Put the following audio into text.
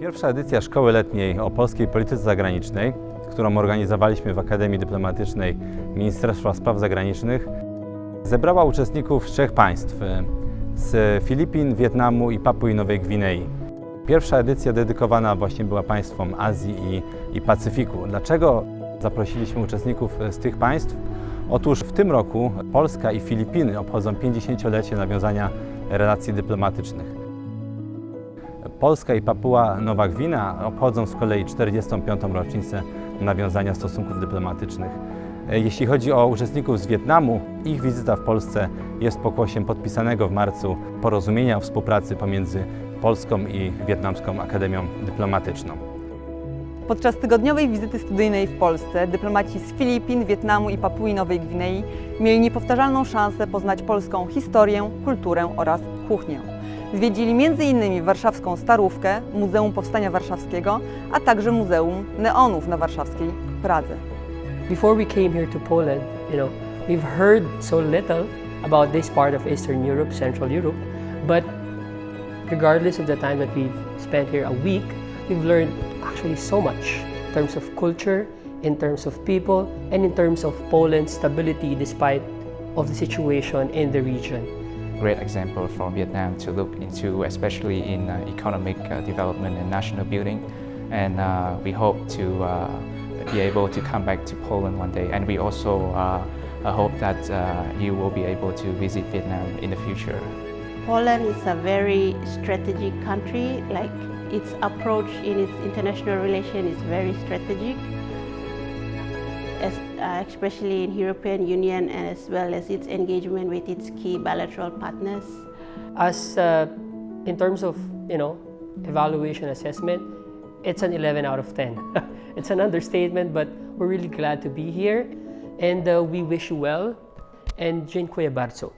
Pierwsza edycja Szkoły Letniej o polskiej polityce zagranicznej, którą organizowaliśmy w Akademii Dyplomatycznej Ministerstwa Spraw Zagranicznych, zebrała uczestników z trzech państw e, z Filipin, Wietnamu i Papui Nowej Gwinei. Pierwsza edycja dedykowana właśnie była państwom Azji i, i Pacyfiku. Dlaczego zaprosiliśmy uczestników e, z tych państw? Otóż w tym roku Polska i Filipiny obchodzą 50-lecie nawiązania relacji dyplomatycznych. Polska i Papua Nowa Gwina obchodzą z kolei 45. rocznicę nawiązania stosunków dyplomatycznych. Jeśli chodzi o uczestników z Wietnamu, ich wizyta w Polsce jest pokłosiem podpisanego w marcu porozumienia o współpracy pomiędzy Polską i Wietnamską Akademią Dyplomatyczną. Podczas tygodniowej wizyty studyjnej w Polsce dyplomaci z Filipin, Wietnamu i Papui Nowej Gwinei mieli niepowtarzalną szansę poznać polską historię, kulturę oraz kuchnię. Zwiedzili m.in. warszawską Starówkę, Muzeum Powstania Warszawskiego, a także Muzeum Neonów na warszawskiej Pradze. Before we came here to Poland, you know, we've heard so little about this part of Eastern Europe, Central Europe, but regardless of the time that we've spent here a week, we've learned actually so much in terms of culture, in terms of people, and in terms of Poland's stability despite of the situation in the region. Great example for Vietnam to look into, especially in uh, economic uh, development and national building. And uh, we hope to uh, be able to come back to Poland one day. And we also uh, uh, hope that you will be able to visit Vietnam in the future. Poland is a very strategic country. Like its approach in its international relation is very strategic, as, uh, especially in European Union and as well as its engagement with its key bilateral partners. As uh, in terms of you know evaluation assessment, it's an 11 out of 10. it's an understatement, but we're really glad to be here, and uh, we wish you well. And dziękuję bardzo.